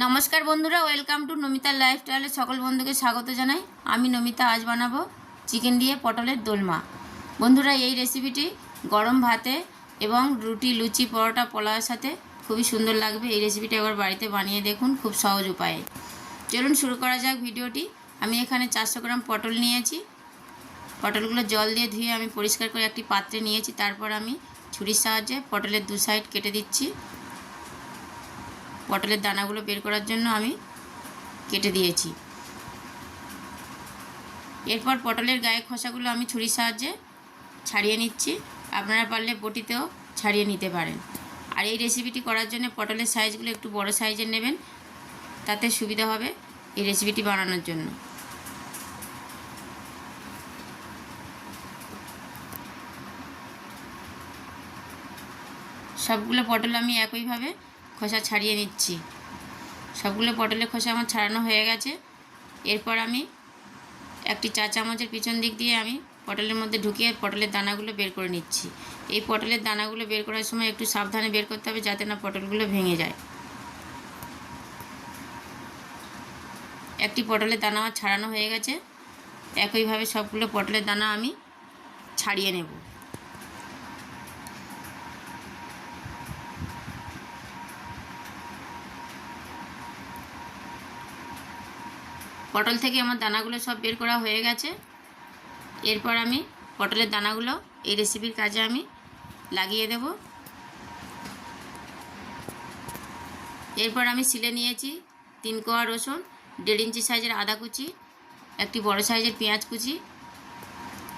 নমস্কার বন্ধুরা welcome to Namita লাইফস্টাইলে সকল বন্ধুকে স্বাগত জানাই। আমি নমিতা, আজ বানাবো চিকেন দিয়ে পটলের দোলমা। বন্ধুরা, এই রেসিপিটি গরম ভাতে এবং রুটি, লুচি, পরোটা, পোলাওয়ের সাথে খুবই সুন্দর লাগবে। এই রেসিপিটা একবার বাড়িতে বানিয়ে দেখুন, খুব সহজ উপায়ে। চলুন শুরু করা যাক ভিডিওটি। আমি এখানে চারশো গ্রাম পটল নিয়েছি। পটলগুলো জল দিয়ে ধুয়ে আমি পরিষ্কার করে একটি পাত্রে নিয়েছি। তারপর আমি ছুরির সাহায্যে পটলের দু সাইড কেটে দিচ্ছি। পটলের দানাগুলো বের করার জন্য আমি কেটে দিয়েছি। এরপর পটলের গায়ে খোসাগুলো আমি ছুরির সাহায্যে ছাড়িয়ে নিচ্ছি। আপনারা পারলে বটিতেও ছাড়িয়ে নিতে পারেন। আর এই রেসিপিটি করার জন্য পটলের সাইজগুলো একটু বড় সাইজের নেবেন। তাতে সুবিধা হবে এই রেসিপিটি বানানোর জন্য। সবগুলো পটল আমি একইভাবে খোসা ছাড়িয়ে নিচ্ছি। সবগুলো পটলের খোসা আমার ছাড়ানো হয়ে গেছে। এরপর আমি একটি চা চামচের পিছন দিক দিয়ে আমি পটলের মধ্যে ঢুকিয়ে পটলের দানাগুলো বের করে নিচ্ছি। এই পটলের দানাগুলো বের করার সময় একটু সাবধানে বের করতে হবে যাতে না পটলগুলো ভেঙে যায়। একটি পটলের দানা আমার ছাড়ানো হয়ে গেছে। একইভাবে সবগুলো পটলের দানা আমি ছাড়িয়ে নেব। পটল থেকে আমার দানাগুলো সব বের করা হয়ে গেছে। এরপর আমি পটলের দানাগুলো এই রেসিপির কাজে আমি লাগিয়ে দেব। এরপর আমি সিলে নিয়েছি তিন কোয়া রসুন, দেড় ইঞ্চি সাইজের আদা কুচি, একটি বড় সাইজের পেঁয়াজ কুচি,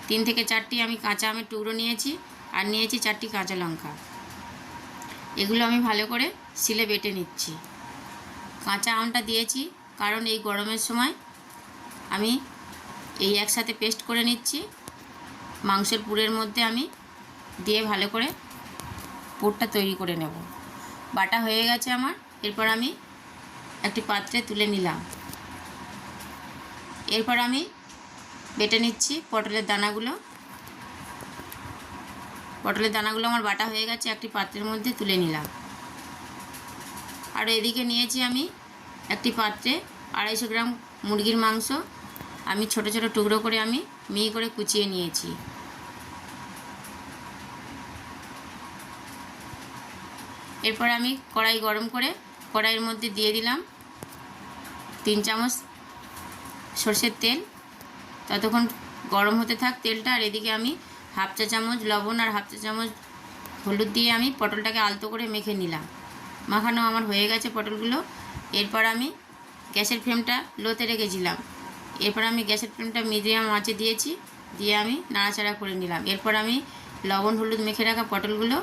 তিন থেকে চারটি আমি কাঁচা আমের টুকরো নিয়েছি আর নিয়েছি চারটি কাঁচা লঙ্কা। এগুলো আমি ভালো করে সিলে বেটে নিচ্ছি। কাঁচা আমটা দিয়েছি কারণ এই গরমের সময় আমি এই একসাথে পেস্ট করে নিচ্ছি। মাংসের পুরের মধ্যে আমি দিয়ে ভালো করে পুরটা তৈরি করে নেব। বাটা হয়ে গেছে আমার। এরপর আমি একটি পাত্রে তুলে নিলাম। এরপর আমি বেটে নিচ্ছি পটলের দানাগুলো। পটলের দানাগুলো আমার বাটা হয়ে গেছে, একটি পাত্রের মধ্যে তুলে নিলাম। আর এদিকে নিয়েছি আমি একটি পাত্রে আড়াইশো গ্রাম মুরগির মাংস, আমি ছোট ছোট টুকরো করে আমি মিহি করে কুচিয়ে নিয়েছি। এরপর আমি কড়াই গরম করে কড়াইয়ের মধ্যে দিয়ে দিলাম তিন চামচ সর্ষের তেল। ততক্ষণ গরম হতে থাক তেলটা, আর এদিকে আমি হাফ চা চামচ লবণ আর হাফ চা চামচ হলুদ দিয়ে আমি পটলটাকে আলতো করে মেখে নিলাম। মাখানো আমার হয়ে গেছে পটলগুলো। এরপর আমি গ্যাসের ফ্লেমটা লোতে রেখেছিলাম। এরপর আমি গ্যাসের ফ্লেমটা মিডিয়াম আঁচে দিয়েছি, দিয়ে আমি নাড়াচাড়া করে নিলাম। এরপর আমি লবণ, হলুদ মেখে রাখা পটলগুলো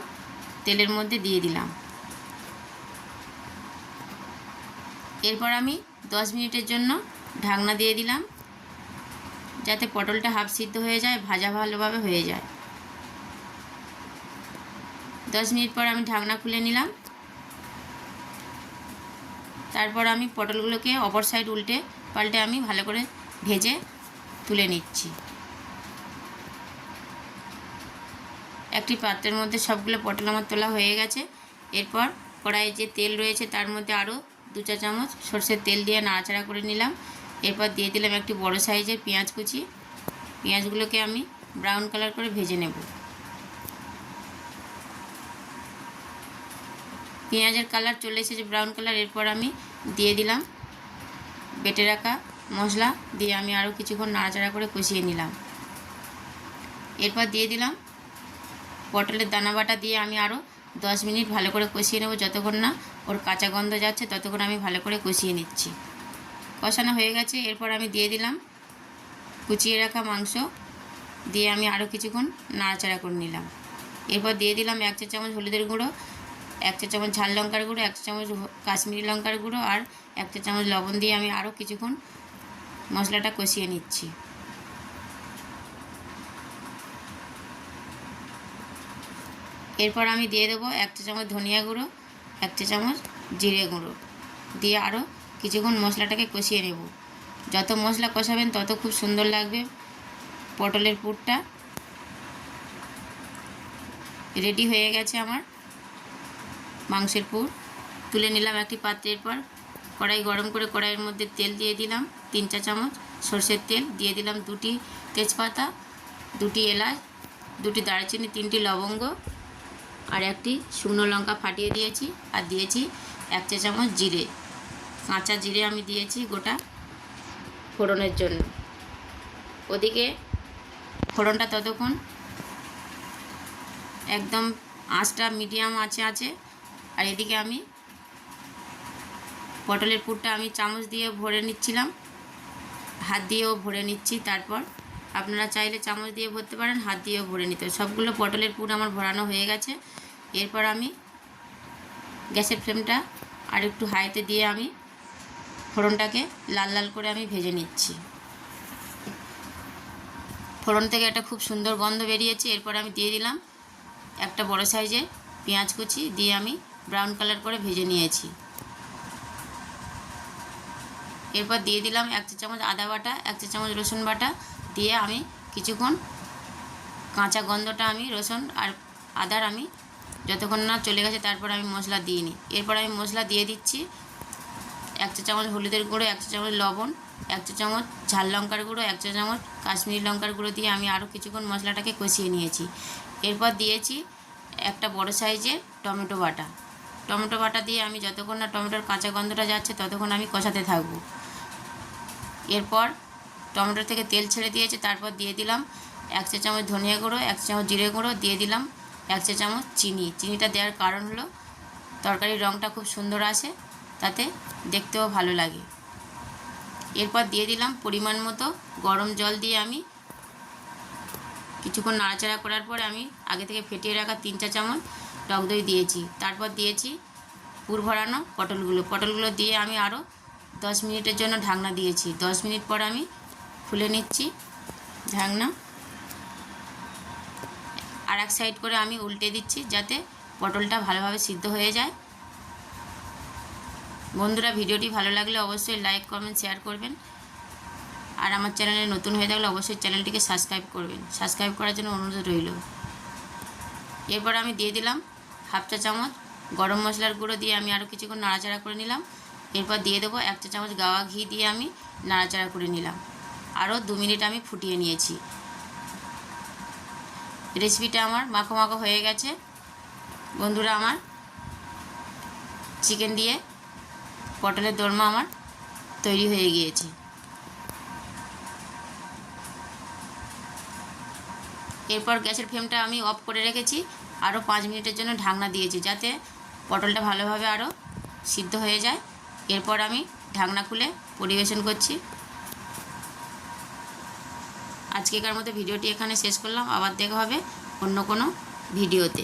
তেলের মধ্যে দিয়ে দিলাম। এরপর আমি দশ মিনিটের জন্য ঢাকনা দিয়ে দিলাম, যাতে পটলটা হাফ সিদ্ধ হয়ে যায়, ভাজা ভালোভাবে হয়ে যায়। দশ মিনিট পর আমি ঢাকনা খুলে নিলাম। তারপর আমি পটলগুলোকে অপর সাইড উল্টে পাল্টে আমি ভালো করে ভেজে তুলে নিচ্ছি। একটি পাত্রের মধ্যে সবগুলো পটল আমার তোলা হয়ে গেছে। এরপর কড়াইয়ে যে তেল রয়েছে তার মধ্যে আরও দু চা চামচ সর্ষের তেল দিয়ে নাড়াচাড়া করে নিলাম। এরপর দিয়ে দিলাম একটি বড় সাইজের পেঁয়াজ কুচি। পেঁয়াজগুলোকে আমি ব্রাউন কালার করে ভেজে নেব। পেঁয়াজের কালার চলে এসেছে ব্রাউন কালার এরপর আমি দিয়ে দিলাম বেটে রাখা মশলা, দিয়ে আমি আরও কিছুক্ষণ নাড়াচাড়া করে কষিয়ে নিলাম। এরপর দিয়ে দিলাম পটলের দানা বাটা, দিয়ে আমি আরও দশ মিনিট ভালো করে কষিয়ে নেব, যতক্ষণ না ওর কাঁচা গন্ধ যাচ্ছে, ততক্ষণ আমি ভালো করে কষিয়ে নিচ্ছি। কষানো হয়ে গেছে, এরপর আমি দিয়ে দিলাম কুচিয়ে রাখা মাংস, দিয়ে আমি আরও কিছুক্ষণ নাড়াচাড়া করে নিলাম। এরপর দিয়ে দিলাম এক চা চামচ হলুদের গুঁড়ো এক চা চামচ ঝাল লঙ্কার গুঁড়ো এক চা চামচ কাশ্মীরি লঙ্কার গুঁড়ো আর এক চা চামচ লবণ দিয়ে আমি আরও কিছুক্ষণ মশলাটা কষিয়ে নিচ্ছি। এরপর আমি দিয়ে দেবো এক চা চামচ ধনিয়া গুঁড়ো এক চা চামচ জিরে গুঁড়ো। দিয়ে আরও কিছুক্ষণ মশলাটাকে কষিয়ে নেব। যত মশলা কষাবেন তত খুব সুন্দর লাগবে পটলের পুরটা। রেডি হয়ে গেছে আমার মাংসের পুর। তুলে নিলাম একটি পাত্রের পর কড়াই গরম করে কড়াইয়ের মধ্যে তেল দিয়ে দিলাম, তিন চা চামচ সর্ষের তেল। দিয়ে দিলাম দুটি তেজপাতা, দুটি এলাচ, দুটি দারচিনি, তিনটি লবঙ্গ আর একটি শুকনো লঙ্কা ফাটিয়ে দিয়েছি আর দিয়েছি এক চা চামচ জিরে। কাঁচা জিরে আমি দিয়েছি গোটা ফোড়নের জন্য। ওদিকে ফোড়নটা ততক্ষণ একদম আঁচটা মিডিয়াম আছে আছে। আর এদিকে আমি পটলের পুরটা আমি চামচ দিয়ে ভরে নিচ্ছিলাম। হাত দিয়েও ভরে নিচ্ছি, তারপর আপনারা চাইলে চামচ দিয়ে ভরতে পারেন, হাত দিয়েও ভরে নিতে। সবগুলো পটলের পুর আমার ভরানো হয়ে গেছে। এরপর আমি গ্যাসের ফ্লেমটা আর একটু হাইতে দিয়ে আমি ফোড়নটাকে লাল লাল করে আমি ভেজে নিচ্ছি। ফোড়ন থেকে একটা খুব সুন্দর গন্ধ বেরিয়েছে। এরপর আমি দিয়ে দিলাম একটা বড় সাইজের পেঁয়াজ কুচি। দিয়ে আমি ব্রাউন কালার করে ভেজে নিয়েছি। এরপর দিয়ে দিলাম এক চা চামচ আদা বাটা, এক চা চামচ রসুন বাটা, দিয়ে আমি কিছুক্ষণ কাঁচা গন্ধটা আমি, রসুন আর আদার আমি যতক্ষণ না চলে গেছে তারপর আমি মশলা দিয়ে নিই। এরপর আমি মশলা দিয়ে দিচ্ছি এক চা চামচ হলুদের গুঁড়ো, এক চা চামচ লবণ, এক চা চামচ ঝাল লঙ্কার গুঁড়ো, এক চা চামচ কাশ্মীরি লঙ্কার গুঁড়ো দিয়ে আমি আরও কিছুক্ষণ মশলাটাকে কষিয়ে নিয়েছি। এরপর দিয়েছি একটা বড় সাইজের টমেটো বাটা। টমেটো বাটা দিয়ে আমি যতক্ষণ না টমেটোর কাঁচা গন্ধটা যাচ্ছে, ততক্ষণ আমি কষাতে থাকব। এরপর টমেটো থেকে তেল ছেড়ে দিয়েছে, তারপর দিয়ে দিলাম এক চা চামচ ধনিয়া গুঁড়ো, এক চা চামচ জিরে গুঁড়ো, দিয়ে দিলাম এক চা চামচ চিনি। চিনিটা দেওয়ার কারণ হলো তরকারির রঙটা খুব সুন্দর আসে, তাতে দেখতেও ভালো লাগে। এরপর দিয়ে দিলাম পরিমাণ মতো গরম জল দিয়ে আমি কিছুক্ষণ নাড়াচাড়া করার পরে আমি আগে থেকে ফেটিয়ে রাখা তিন চা চামচ টক দই দিয়েছি। তারপর দিয়েছি পুর ভরানো পটলগুলো। পটলগুলো দিয়ে আমি আরও দশ মিনিটের জন্য ঢাকনা দিয়েছি। দশ মিনিট পর আমি খুলে নিচ্ছি ঢাকনা। আর এক সাইড করে আমি উল্টে দিচ্ছি যাতে পটলটা ভালোভাবে সিদ্ধ হয়ে যায়। বন্ধুরা, ভিডিওটি ভালো লাগলে অবশ্যই লাইক, কমেন্ট, শেয়ার করবেন। আর আমার চ্যানেলে নতুন হয়ে থাকলে অবশ্যই চ্যানেলটিকে সাবস্ক্রাইব করবেন। সাবস্ক্রাইব করার জন্য অনুরোধ রইল। এরপর আমি দিয়ে দিলাম হাফ চা চামচ, গরম মশলার গুঁড়ো দিয়ে আমি আরও কিছুক্ষণ নাড়াচাড়া করে নিলাম। এরপর দিয়ে দেবো এক চা চামচ গাওয়া ঘি দিয়ে আমি নাড়াচাড়া করে নিলাম। আরও দু মিনিট আমি ফুটিয়ে নিয়েছি। রেসিপিটা আমার মাখো মাখো হয়ে গেছে। বন্ধুরা, আমার চিকেন দিয়ে পটলের দোরমা আমার তৈরি হয়ে গিয়েছে। এরপর গ্যাসের ফ্লেমটা আমি অফ করে রেখেছি। আরও পাঁচ মিনিটের জন্য ঢাকনা দিয়েছি যাতে পটলটা ভালোভাবে আরও সিদ্ধ হয়ে যায়। এরপর আমি ঢাকনা খুলে পরিবেশন করছি। আজকেকার মতো ভিডিওটি এখানে শেষ করলাম। আবার দেখা হবে অন্য কোনো ভিডিওতে।